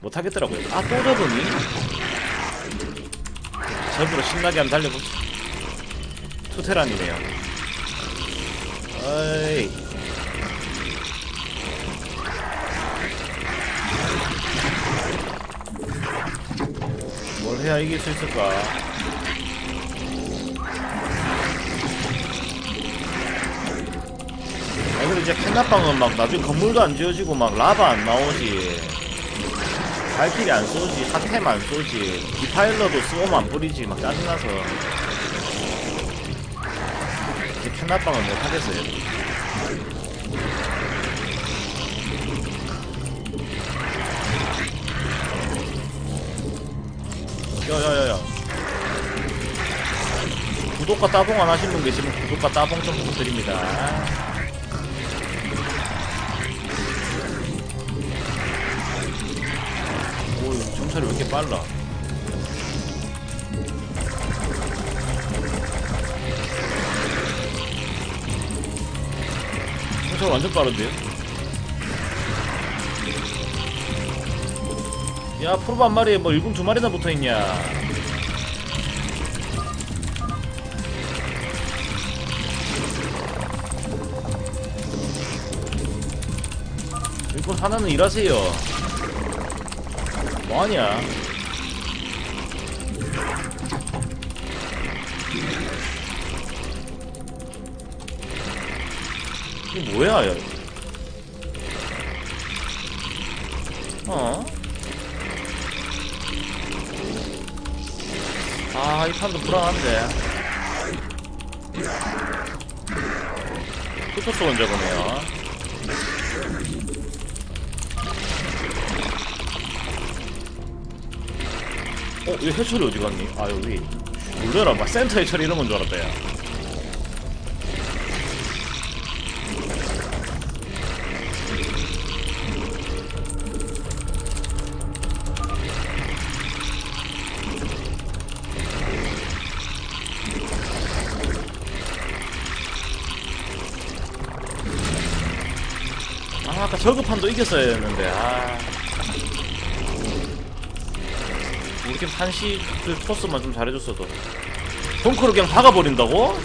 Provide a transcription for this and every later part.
못하겠더라고요. 아, 또 저더니? 저으로 신나게 한번 달려보자. 투테란이네요. 어이. 뭘 해야 이길 수 있을까? 아, 그리고 이제 캔나빵은 막 나중에 건물도 안 지어지고 막 라바 안 나오지. 발길이 안 쏘지, 안 쏘지, 디파일러도 안 뿌리지, 막 짜증나서. 이제 캔나빵은 못 하겠어요. 야야야야. 구독과 따봉 안 하신 분 계시면 구독과 따봉 좀 부탁드립니다. 오, 정찰이 왜 이렇게 빨라? 정찰 완전 빠른데요? 야, 프로브 한 마리에 뭐 일군 두 마리나 붙어 있냐? 일꾼 하나는 일하세요. 뭐하냐? 이게 뭐야, 야. 어? 아, 이 판도 불안한데. 투토스 원자거네요. 어, 얘 해철이 어디 갔니? 아, 여기. 놀래라, 막 센터 해철이 이런 건 줄 알았다, 야. 아, 아까 저급판도 이겼어야 했는데, 아. 우리 팀 한시 그 토스만 좀 잘해줬어도. 덩크로 그냥 박아버린다고?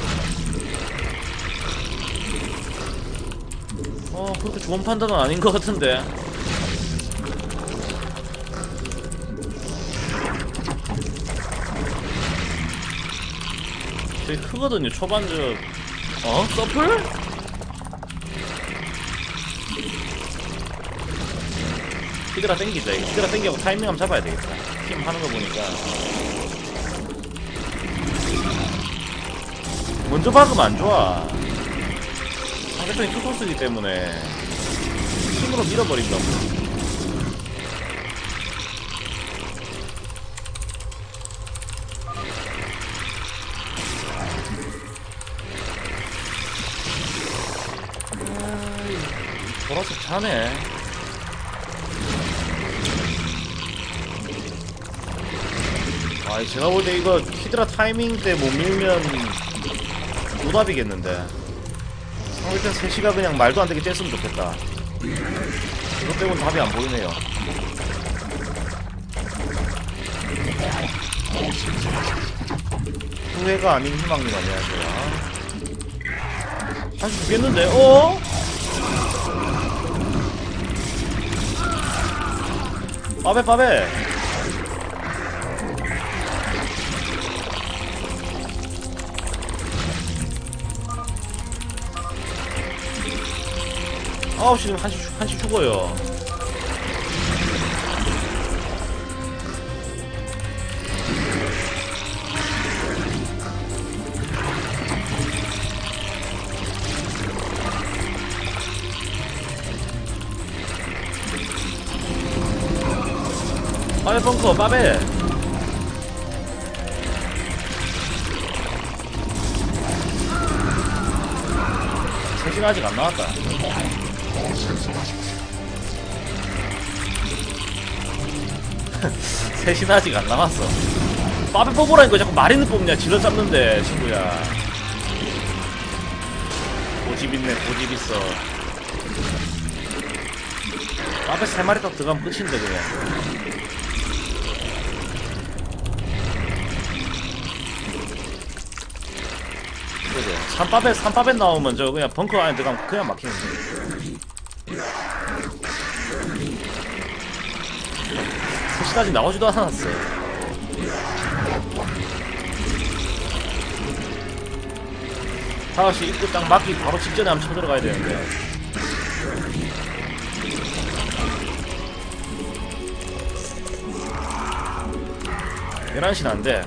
어, 그렇게 좋은 판단은 아닌 것 같은데. 되게 크거든요, 초반 저, 어? 서플? 히드라 땡기자 이거 히드라 땡기고 타이밍 한번 잡아야 되겠다 팀 하는 거 보니까. 먼저 박으면 안 좋아. 상대편이 투토스기 때문에 힘으로 밀어버린다고. 보라색 차네 아, 제가 볼 때 이거 히드라 타이밍 때 못 밀면 노답이겠는데. 상대편 3시가 그냥 말도 안 되게 쬐으면 좋겠다. 이것 빼고는 답이 안 보이네요. 후회가 아닌 희망님 안녕하세요. 사실 죽겠는데, 어? 빠베 빠베 아홉 시면 한시 죽- 한시 죽어요. 빠베 벙커 빠베 세시가 아직 안 나왔다 셋이 아직 안 남았어. 빠베 뽑으라니까 자꾸 마린을 뽑냐? 질러 잡는데, 친구야. 고집 있네, 고집 있어. 앞에 세 마리 딱 들어가면 끝인데 그냥 산밥에 산밥에 나오면 저 그냥 벙커 안에 들어가면 그냥 막히는 거 혹시까지 나오지도 않았어요 다시 입구 딱 막기 바로 직전에 한번 쳐들어가야 되는데 11시는 안 돼.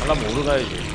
하려면 오르 가야지.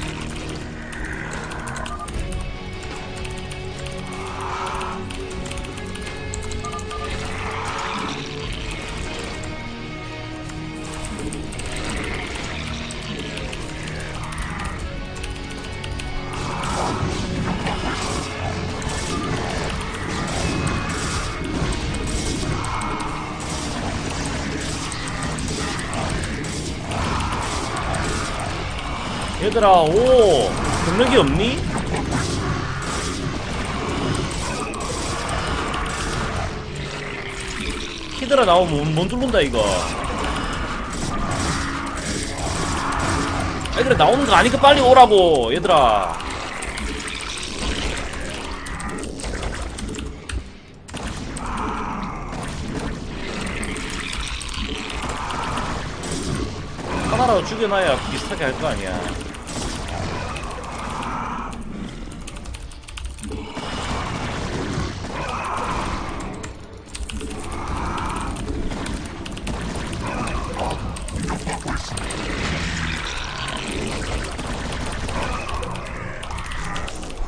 얘들아, 오! 경력이 없니? 히드라 나오면 못 뚫는다, 이거. 얘들아, 나오는 거 아니까 빨리 오라고, 얘들아. 하나라도 죽여놔야 비슷하게 할 거 아니야.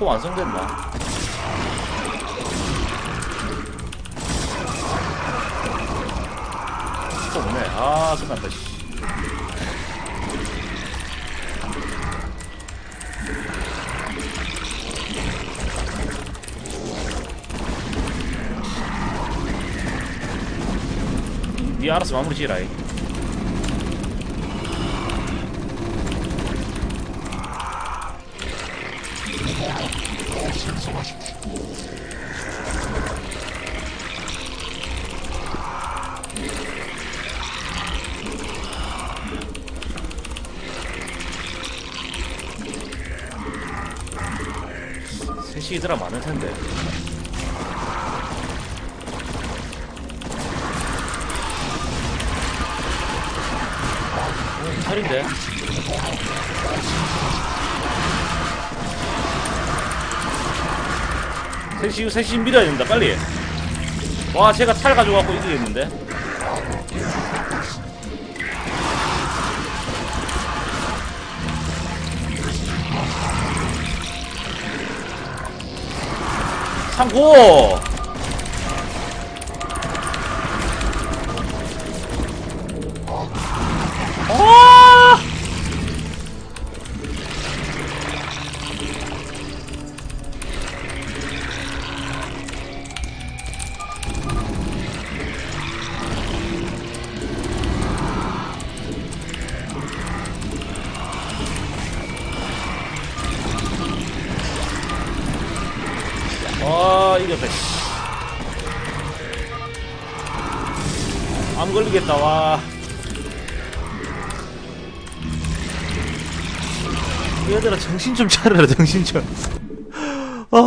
코 완성됐나? 코 없네. 아, 끝났다, 씨. 니 알아서 마무리 지으라. 이. 이들아 많을 텐데. 어, 탈인데. 셋이 셋이 밀어야 된다 빨리. 와 제가 탈 가져갖고 이기겠는데. 참고. 와 이겼다 씨. 안 걸리겠다 와 얘들아 정신 좀 차려라 정신 좀 아.